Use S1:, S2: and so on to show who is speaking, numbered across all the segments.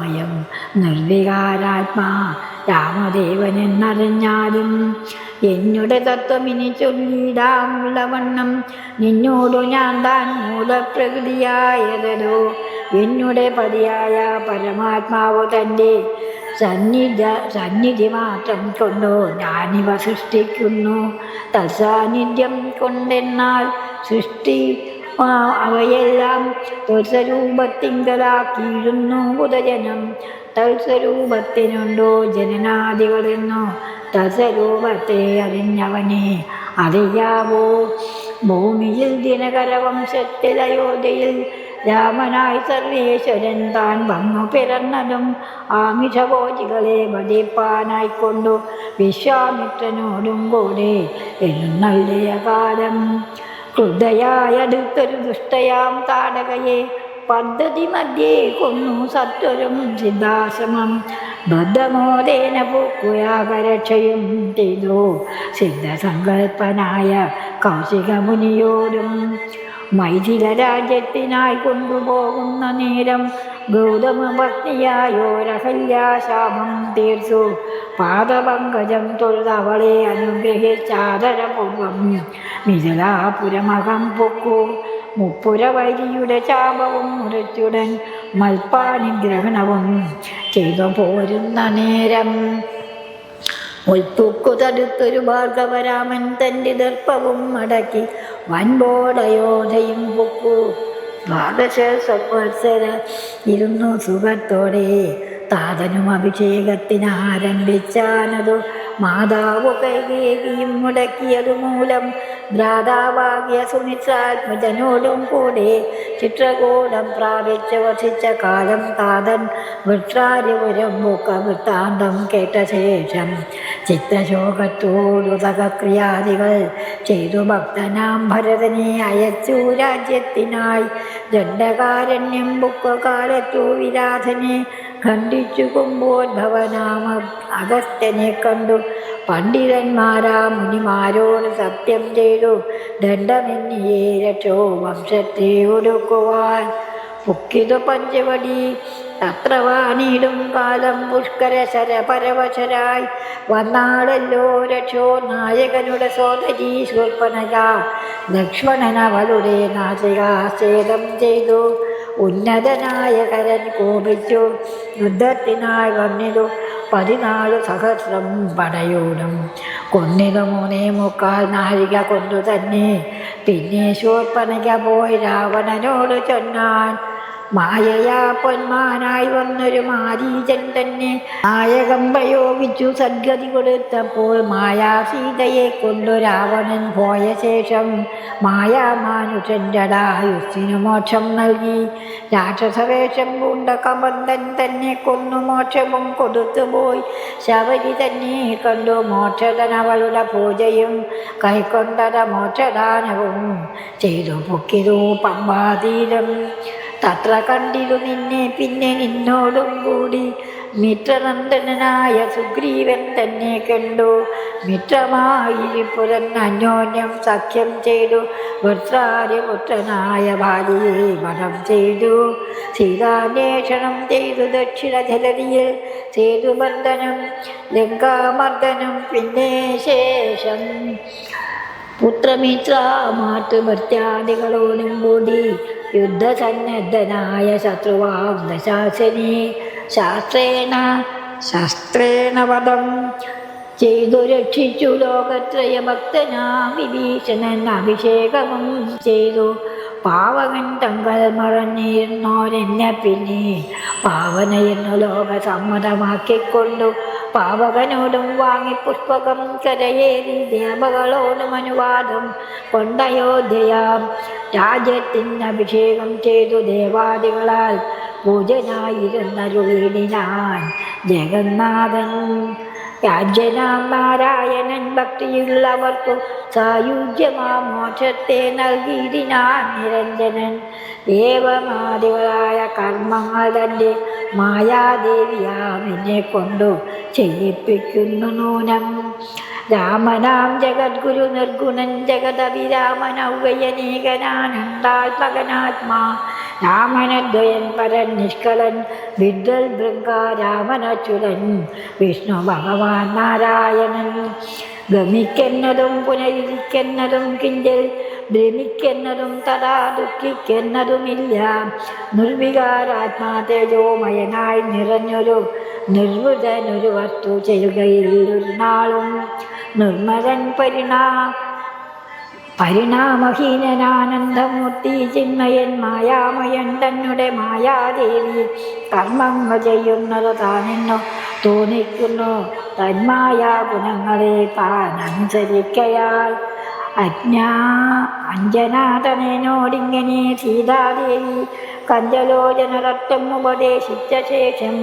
S1: മയം നിർവികാരാത്മാ രാമദേവൻ എന്നറിഞ്ഞാലും എന്നുടെ തത്വം ഇനി ചൊല്ലിടാമുള്ള വണ്ണം നിന്നോടു ഞാൻ താൻ മൂലപ്രകൃതിയായതോ എന്നുടെ പതിയായ പരമാത്മാവ് തന്റെ സന്നിധ സന്നിധി മാത്രം കൊണ്ടോ ഞാനിവ സൃഷ്ടിക്കുന്നു. തത്സാന്നിധ്യം കൊണ്ടെന്നാൽ സൃഷ്ടി അവയെല്ലാം തത്സ്വരൂപത്തിങ്കലാക്കിയിരുന്നു ബുധജനം തത്സ്വരൂപത്തിനുണ്ടോ ജനനാദികളെന്നോ തത്സ്വരൂപത്തെ അറിഞ്ഞവനെ അറിയാവോ? ഭൂമിയിൽ ദിനകരവംശത്തിൽ അയോധ്യയിൽ രാമനായി സർവേശ്വരൻ താൻ വന്നു പിറന്നതും ആമിഷഭോജികളെ വധിപ്പാനായിക്കൊണ്ടു വിശ്വാമിത്രനോടും കൂടെ എഴുന്നള്ളിയ കാലം ക്രുദ്ധയായ അടുത്തൊരു ദുഷ്ടയാം താടകയെ. പദ്ധതി മധ്യേ കൊന്നു സത്വരും സിദ്ധാശ്രമം ബദ്ധമോദേന പൂക്കുയാകരക്ഷയും ചെയ്തു. സിദ്ധസങ്കൽപ്പനായ കൗശികമുനിയോടും മൈഥില രാജ്യത്തിനായി കൊണ്ടുപോകുന്ന നേരം ഗൗതമ ഭക്തിയായോരഹല്യാശാപം തീർത്തു. പാദപങ്കജം തൊഴുതവളെ അനുഗ്രഹിച്ചാദരപൂർവം മിഥിലാപുരമകം പൊക്കു. മുപ്പുര വൈരിയുടെ ചാപവും മുറിച്ചുടൻ മൽപ്പാനിഗ്രഹണവും ചെയ്തു പോരുന്ന നേരം. ഉൾപ്പുക്കു തടുത്തൊരു ഭാർഗവരാമൻ തന്റെ ദർപ്പവും മടക്കി വൻപോടയോധയും പൊക്കു. സംവത്സര ഇരുന്നു സുഖത്തോടെ. താതനും അഭിഷേകത്തിന് ആരംഭിച്ചാനതു മാതാവ് കൈകേകിയും മുടക്കിയതു മൂലം ഭ്രാതാവാകിയ സുമിത്രാത്മജനോടും കൂടെ ചിത്രകൂടം പ്രാപിച്ച് വസിച്ച കാലം താതൻ വൃക്ഷാര്യപുരം മുഖ വൃത്താന്തം കേട്ട ശേഷം ചിത്രശോകത്തോടുതകക്രിയാദികൾ ചെയ്തു ഭക്തനാം ഭരതനെ അയച്ചു രാജ്യത്തിനായി. ദണ്ഡകാരണ്യം ബുക്കകാലത്തു വിരാധനെ ഖണ്ഡിച്ചു കുമ്പോദ്ഭവനാമ അഗസ്ത്യനെ കണ്ടു. പണ്ഡിതന്മാരാ മുനിമാരോട് സത്യം ചെയ്തു. ദണ്ഡമെന്നിയേ രക്ഷോ വംശത്തെ ഒടുക്കുവാൻ. പൊക്കിതു പഞ്ചവടി അത്ര വാണിടും കാലം പുഷ്കര ശര പരവശരായി. വന്നാളല്ലോ രക്ഷോ നായകനുടെ സോദരി ശൂർപ്പനക ലക്ഷ്മണൻ അവളുടെ നാസികാഛേദം ചെയ്തു. ഉന്നതനായ കരൻ കോപിച്ചു. യുദ്ധത്തിനായി വന്നിതു. പതിനാല് സഹസ്രം പടയോടും. കൊന്നിതു മൂന്നേ മുക്കാൽ നാഴിക കൊണ്ടു തന്നെ പിന്നെ ശൂർപ്പനക പോയി രാവണനോട് ചൊന്നാൻ. മായയാ പൊന്മാനായി വന്നൊരു മാരീചൻ തന്നെ. നായകം പ്രയോഗിച്ചു സദ്ഗതി കൊടുത്തപ്പോൾ മായാ സീതയെ കൊണ്ടു രാവണൻ പോയ ശേഷം മായാമാനുഷന്റെ ആയുസ്സിനു മോക്ഷം നൽകി. രാക്ഷസവേഷം പൂണ്ട കമന്തൻ തന്നെ കൊന്നു മോക്ഷവും കൊടുത്തുപോയി ശബരി തന്നെ കണ്ടു മോക്ഷതൻ അവളുടെ പൂജയും കൈക്കൊണ്ടത മോക്ഷദാനവും ചെയ്തു. പൊക്കിതു പമ്പാതീരം തത്ര കണ്ടിരു നിന്നെ പിന്നെ നിന്നോടും കൂടി. മിത്രനന്ദനായ സുഗ്രീവൻ തന്നെ കണ്ടു. മിത്രമായിരിപ്പുരൻ അന്യോന്യം സഖ്യം ചെയ്തു. വൃത്രാര്യപുത്രനായ ഭാര്യയെ മനം ചെയ്തു. സീതാന്വേഷണം ചെയ്തു ദക്ഷിണ ജലതിയിൽ സേതുമർദ്ദനം ലങ്കാമർദ്ദനം പിന്നെ ശേഷം പുത്രമിത്ര ഭർത്യാദികളോടും കൂടി. യുദ്ധസന്നദ്ധനായ ശത്രുവാം ദശാസനെ ശാസ്ത്രേണ ശസ്ത്രേണ വധം ചെയ്തു രക്ഷിച്ചു ലോകത്രയ ഭക്തനാം വിഭീഷണൻ അഭിഷേകവും ചെയ്തു പാവകൻ തങ്കൾ മറഞ്ഞിരുന്നോരെന്നെ പിന്നെ ലോക സമ്മതമാക്കിക്കൊണ്ടു പാവകനോടും വാങ്ങി പുഷ്പകം കരയേറി ദേവകളോടും അനുവാദം കൊണ്ടയോധ്യയാം രാജ്യത്തിന് അഭിഷേകം ചെയ്തു ദേവാദികളാൽ പൂജനായിരുന്ന രുളിനാൻ ജഗന്നാഥൻ രാജ്യനാം നാരായണൻ ഭക്തിയുള്ളവർക്കു സായുജ്യമാ മോക്ഷത്തെ നൽകിയിടിനാൻ നിരഞ്ജനൻ. ദേവമാദികളായ കർമ്മങ്ങൾ തന്റെ മായാദേവിയാം എന്നെ കൊണ്ടു ചെയ്യിപ്പിക്കുന്നു നൂനം. രാമനാം ജഗദ്ഗുരു നിർഗുണൻ ജഗദവിരാമനൗവയനേകനാനന്ദാത്മകനാത്മാ രാമനദ്വയൻ പരൻ നിഷ്കളൻ വിദ്വൽ ഭൃംഗ രാമനച്ചുലൻ വിഷ്ണു ഭഗവാൻ നാരായണൻ. ഗമിക്കുന്നതും പുനരിക്കുന്നതും കിഞ്ചൽ ഭ്രമിക്കുന്നതും തഥാ ദുഃഖിക്കുന്നതുമില്ല. നിർവികാരാത്മാ തേജോമയനായി നിറഞ്ഞൊരു നിർവൃതനൊരു വസ്തു ചെയ്യുകയിൽ ഒരു നാളും നിർമ്മലൻ പരിണാ പരിണാമഹീനനാനന്ദമൂർത്തി ചിന്മയൻ മായാമയൻ തന്നെ മായാദേവി. കർമ്മങ്ങൾ ചെയ്യുന്നത് താനെന്നു തോന്നിക്കുന്നു. തന്മായ ഗുണങ്ങളെ താൻ അഞ്ജനാഥനോടിങ്ങനെ സീതാദേവി കഞ്ചലോചനതത്വം ഉപദേശിച്ച ശേഷം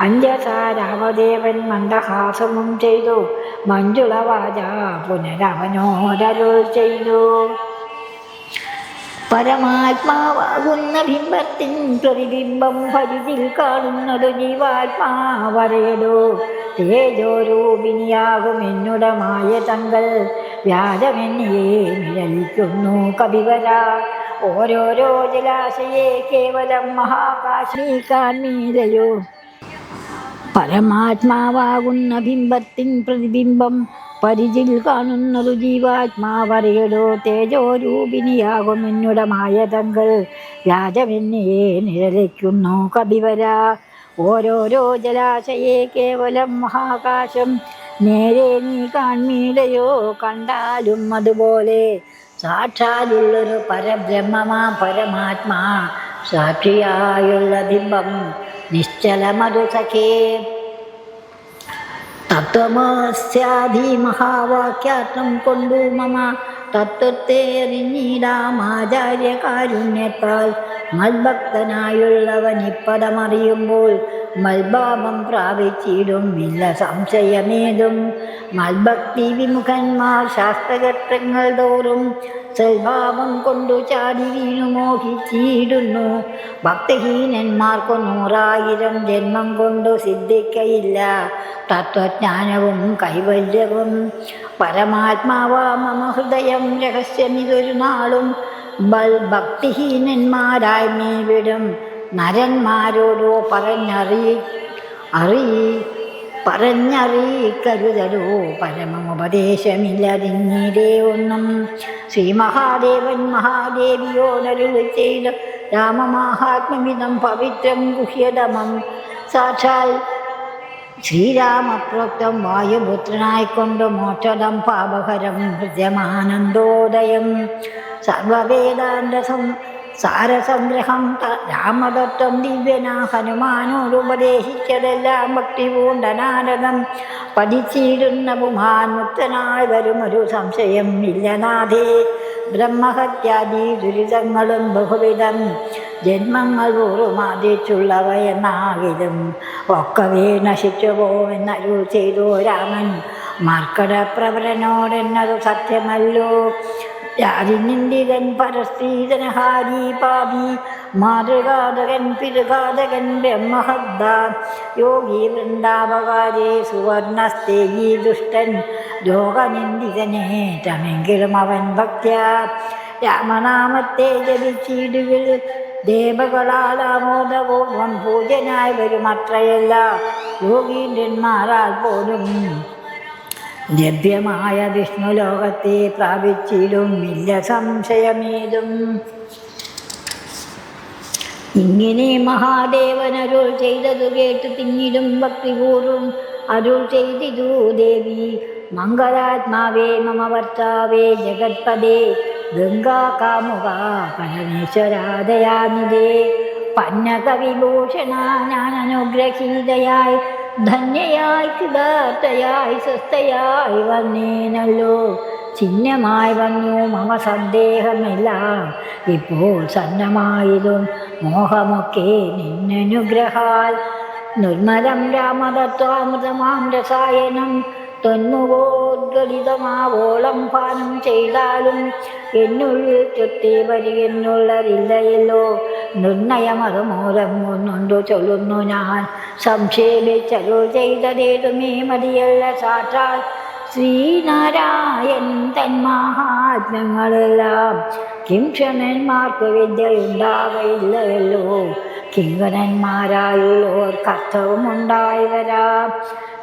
S1: അഞ്ജസാ രാമദേവൻ മന്ദഹാസവും ചെയ്തു. മഞ്ജുളവാച പുനരവനോദരു ചെയ്തു. പരമാത്മാവാകുന്ന ബിംബത്തിൻ പ്രതിബിംബം പരിധിൽ കാണുന്നത് ജീവാത്മാവരേടോ തേജോരൂപിണിയാകും എന്നുടമായ തങ്ങൾ വ്യാജമെന്നിയെ നിഴലിക്കുന്നു കവിവര. ഓരോരോ ജലാശയെ കേവലം മഹാകാശി കാൺമീരയോ പരമാത്മാവാകുന്ന ബിംബത്തിൻ പ്രതിബിംബം പരിചിൽ കാണുന്നതു ജീവാത്മാവറിയടോ തേജോരൂപിണിയാകും എന്നുടമായ തങ്ങൾ വ്യാജമെന്നിയെ നിഴലിക്കുന്നു കവിവര. ഓരോരോ ജലാശയെ കേവലം മഹാകാശം നേരെ നീ കാൺമീടയോ കണ്ടാലും അതുപോലെ സാക്ഷാലുള്ളൊരു പരബ്രഹ്മമാ പരമാത്മാ. സാക്ഷിയായുള്ള ബിംബം നിശ്ചലമതു സഖേ. തത്വമസ്യാധി മഹാവാക്യാർത്ഥം കൊണ്ടു മമ തത്വത്തെ അറിഞ്ഞിടാമാചാര്യ കാരുണ്യത്താൽ മത്ഭക്തനായുള്ളവൻ ഇപ്പദമറിയുമ്പോൾ മൽഭാവം പ്രാപിച്ചിടും ഇല്ല സംശയമേതും. മൽഭക്തി വിമുഖന്മാർ ശാസ്ത്രഘട്ടങ്ങൾ തോറും സൽഭാവം കൊണ്ടു ചാടി വീണു മോഹിച്ചിടുന്നു. ഭക്തഹീനന്മാർക്കു നൂറായിരം ജന്മം കൊണ്ടു സിദ്ധിക്കയില്ല. തത്വജ്ഞാനവും കൈവല്യവും പരമാത്മാവാ മമ ഹൃദയം രഹസ്യമിതൊരു നാളും ഭക്തിഹീനന്മാരായി വിടും നരന്മാരോടോ പറഞ്ഞറി അറി പറഞ്ഞറിയിക്കരുതലോ പരമോപദേശമില്ലതിന്നീടേ ഒന്നും ശ്രീ മഹാദേവൻ മഹാദേവിയോടരുൾ ചെയ്ത രാമമാഹാത്മവിധം പവിത്രം ഗുഹ്യതമം സാക്ഷാൽ ശ്രീരാമപ്രോക്തം വായുപുത്രനായിക്കൊണ്ട് മോക്ഷതം പാപകരം ഹൃദ്യമാനന്ദോദയം. സർവവേദാന്തസം സാരസംഗ്രഹം രാമദത്തം ദിവ്യന ഭക്തി പൂണ്ടനാരദം പഠിച്ചിടുന്ന പുമാൻ മുക്തനായി വരുമൊരു സംശയം ഇല്ലനാഥേ ബ്രഹ്മഹത്യാദി ദുരിതങ്ങളും ബഹുവിധം ജന്മങ്ങൾ പൂർവമാദിച്ചുള്ളവയെന്നാകിലും ഒക്കവേ നശിച്ചു പോവെന്നരുൾ ചെയ്തു രാമൻ. മാർക്കടപ്രവരനോടെന്നതു സത്യമല്ലോ. രാജിനിന്ദിതൻ പരസ്ത്രീജനഹാരി പാപി മാതൃഘാതകൻ പിതൃഘാതകൻ ബ്രഹ്മഹദ്ദ യോഗി വൃന്ദാവകാരേ സുവർണസ്തേ ഈ ദുഷ്ടൻ ലോകനിന്ദിതനെ തമെങ്കിലും അവൻ ഭക്ത്യ. രാമനാമത്തെ ജപിച്ചിടുവിൽ ദേവകളാൽ ആമോദപൂർവം പൂജനായി വരുമത്രയല്ല. യോഗീന്ദ്രന്മാരാൽ പോലും ലഭ്യമായ വിഷ്ണുലോകത്തെ പ്രാപിച്ചിലും ഇല്ല സംശയമേതും. ഇങ്ങനെ മഹാദേവൻ അരുൾ ചെയ്തതു കേട്ട് തിങ്ങിലും ഭക്തിപൂർവം അരുൾ ചെയ്തിതു ദേവി. മംഗളാത്മാവേ മമ ഭർത്താവേ ജഗത്പദേ ഗംഗാ കാമുക പരമേശ്വരാദയാനിതേ പന്നകവിഭൂഷണ ഞാൻ അനുഗ്രഹീതയായി ധന്യയായി കൃതാർത്ഥയായി സ്വസ്ഥയായി വന്നേനല്ലോ. ചിഹ്നമായി വന്നു മമ സന്ദേഹമെല്ലാം. ഇപ്പോൾ സന്നമായതും മോഹമൊക്കെ നിന്നനുഗ്രഹാൽ. നിർമ്മലം രാമതത്വാമൃതമാം രസായനം തൊന്മുഖോദ്ഗലിതമാവോളം പാനം ചെയ്താലും എന്നുള്ളിൽ ചൊത്തി വരികെന്നുള്ളതില്ലയല്ലോ നിർണയമത് മൂലം ഒന്നുണ്ടു ചൊല്ലുന്നു ഞാൻ. സംക്ഷേപിച്ചരുൾ ചെയ്തതേതുമേ മതിയല്ല സാക്ഷാൽ ശ്രീനാരായൺ തൻ മഹാത്മ്യങ്ങളെല്ലാം കിംക്ഷണന്മാർക്ക് വിദ്യയുണ്ടാകയില്ലല്ലോ കിങ്കരന്മാരായുള്ളോർ കർത്തവും ഉണ്ടായി വരാം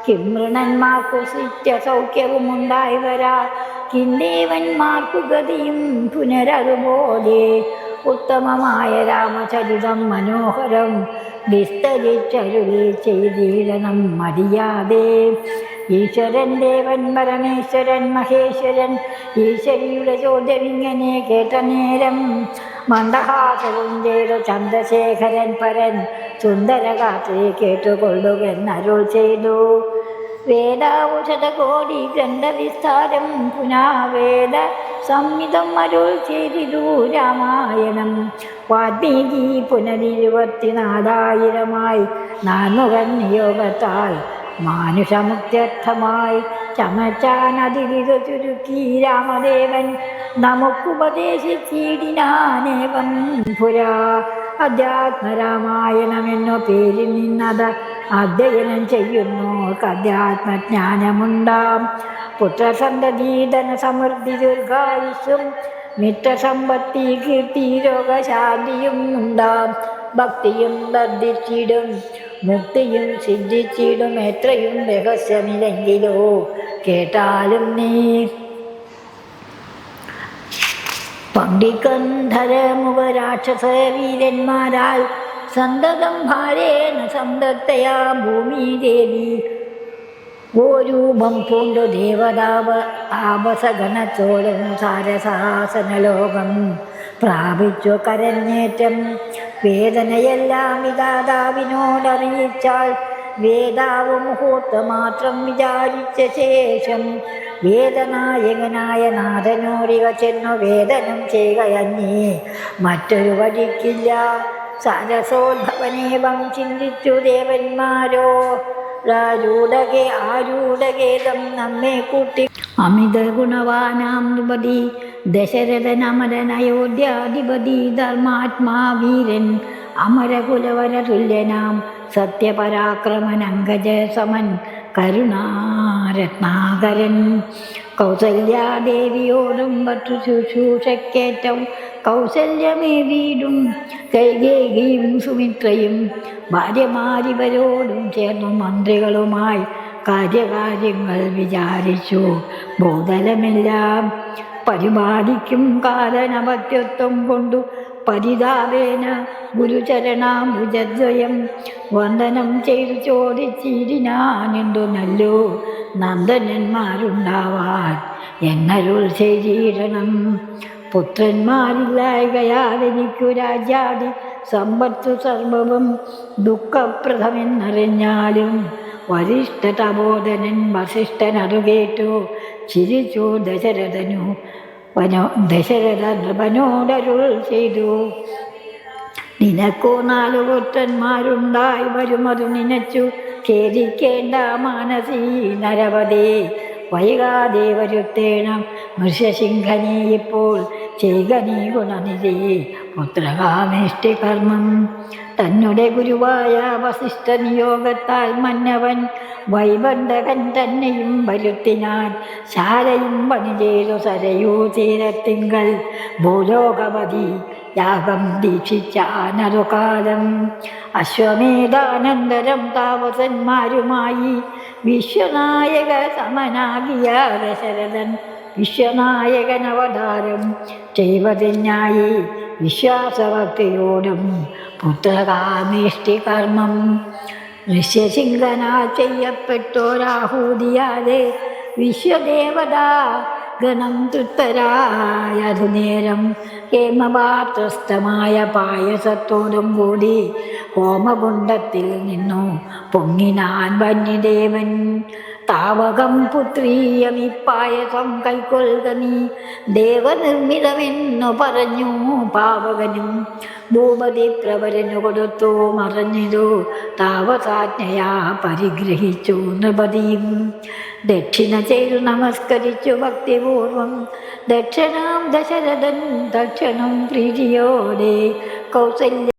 S1: കിമൃണന്മാർക്കു സിറ്റ സൗഖ്യവുമുണ്ടായി വരാം കിന്ദേവന്മാർക്കു ഗതിയും പുനരതുപോലെ ഉത്തമമായ രാമചരിതം മനോഹരം വിസ്തരിച്ചരുളി ചെയ്തീരണം മടിയാതെ ഈശ്വരൻ ദേവൻ പരമേശ്വരൻ മഹേശ്വരൻ ഈശ്വരിയുടെ ചോദ്യം ഇങ്ങനെ കേട്ട നേരം മന്ദഹാസവും ചെയ്തു ചന്ദ്രശേഖരൻ പരൻ സുന്ദരകാത്രി കേട്ടുകൊള്ളുകെന്നരുൾ ചെയ്തു. വേദാവുഷധകോടി ഗ്രന്ഥവിസ്താരം പുനാവേദ സംഹിതം അരുൾ ചെയ്തിരു രാമായണം. വാത്മീകി പുനരിരുപത്തിനാലായിരമായി നാനുകൻ നിയോഗത്താൽ മാനുഷമുക്ത്യർത്ഥമായി ചമച്ചാനതിരിതു ചുരുക്കി രാമദേവൻ. നമുക്കുപദേശിച്ചിടിനാനേവം പുരാ അധ്യാത്മരാമായണമെന്നു പേരിൽ നിന്നത് അധ്യയനം ചെയ്യുന്നോർക്ക് അധ്യാത്മജ്ഞാനമുണ്ടാം പുത്രസന്തീതന സമൃദ്ധി ദീർഘായുസ്സും മിത്രസമ്പത്തി കീർത്തി രോഗശാന്തിയും ഉണ്ടാം. ഭക്തിയും വർദ്ധിച്ചിടും മുക്തിയും സിദ്ധിച്ചിടും. എത്രയും രഹസ്യമില്ലെങ്കിലോ കേട്ടാലും നീ പണ്ഡികന്ധരമുപരാക്ഷസ വീരന്മാരാൽ സന്തതം ഭാരേണ സന്തക്തയാ ഭൂമി ദേവി ഗോരൂപം പൂണ്ടു ദേവതാവ താപസഗണത്തോളം സാരസാസനലോകം പ്രാപിച്ചു കരഞ്ഞേറ്റം. വേദനയെല്ലാം വിദാതാവിനോടറിയിച്ചാൽ വേദാവ് മുഹൂർത്തമാത്രം വിചാരിച്ച ശേഷം വേദനായകനായ നാഥനോരിക ചെന്നു വേദനം ചെയ്യുകയഞ്ഞേ മറ്റൊരു വഴിക്കില്ല. സരസോദ്ഭവനേവം ചിന്തിച്ചു ദേവന്മാരോ. രാജൂടകെ ആരൂടകേതം നമ്മെ കൂട്ടി. അമിത ഗുണവാനാം നൃപതി ദശരഥനമരൻ അയോധ്യാധിപതി. ധർമാത്മാ വീരൻ അമരകുലവര തുല്യനാം സത്യപരാക്രമനങ്കജ സമൻ. കരുണാരത്നാകരൻ കൗസല്യാദേവിയോടും മറ്റു ശുശ്രൂഷക്കേറ്റം കൗസല്യമേ വീടും. കൈകേകിയും സുമിത്രയും ഭാര്യമാരിവരോടും ചേർന്നു മന്ത്രികളുമായി കാര്യകാര്യങ്ങൾ വിചാരിച്ചു. ഭൂതലമെല്ലാം പരിപാടിക്കും കാലനപത്യത്വം കൊണ്ടു പരിതാപേന ഗുരുചരണാംബുജദ്വയം വന്ദനം ചെയ്തു ചോദിച്ചിരിനാനെന്തു നല്ലോ നന്ദനന്മാരുണ്ടാവാൻ എന്നരുൾ ചെയ്തിരണം പുത്രന്മാരില്ലായകയാൽ എനിക്കു രാജാതി സമ്പത്തു സർവവും ദുഃഖപ്രദമെന്നറിഞ്ഞാലും വരിഷ്ഠ വസിഷ്ഠനറുകേറ്റു ചിരിച്ചു ദശരഥനു വനോ ദശരഥ നൃപനോടരുൾ ചെയ്തു. നിനക്കോ നാലു പുത്രന്മാരുണ്ടായി വരുമതു നിനച്ചു. ഖേദിക്കേണ്ട മാനസീ നരവതേ വൈകാതെ വരുത്തേണം മൃഷസിംഹനീ ഇപ്പോൾ. ചെയ്യുക നീ ഗുണനിധി പുത്രകാമേഷ്ടി കർമ്മം. തന്നെ ഗുരുവായ വസിഷ്ഠ നിയോഗത്താൽ മന്നവൻ വൈബന്ധകൻ തന്നെയും വരുത്തിനാൻ ശാലയും പണിചേരു സരയൂ തീരത്തിങ്കൽ. ഭൂലോകവതി യാഗം ദീക്ഷിച്ചാനതു കാലം അശ്വമേധാനന്തരം താപസന്മാരുമായി വിശ്വനായക സമനാകിയ ദശരഥൻ വിശ്വനായകനവതാരം ചെയ്വതിനായി വിശ്വാസഭക്തിയോടും പുത്രകാമേഷ്ടി കർമ്മം ഋഷ്യശിങ്കനാ ചെയ്യപ്പെട്ടോരാഹൂതിയാതെ വിശ്വദേവത ഗണം തൃപ്തരായതു നേരം ഹേമപാത്രസ്ഥമായ പായസത്തോടും കൂടി ഹോമകുണ്ടത്തിൽ നിന്നു പൊങ്ങിനാൻ വന്യദേവൻ താവകം പുത്രീയമി പായസം കൈക്കൊള്ളുക നീ. ദേവനിർമ്മിതമെന്നു പറഞ്ഞു പാവകനും ഭൂപതി പ്രവരനു കൊടുത്തു മറഞ്ഞിതു താവസാജ്ഞയാ പരിഗ്രഹിച്ചു നൃപതിയും. ദക്ഷിണ ചെയ്തു നമസ്കരിച്ചു ഭക്തിപൂർവം. ദക്ഷിണാം ദശരഥൻ ദക്ഷണം പ്രീതിയോടെ കൗസല്യ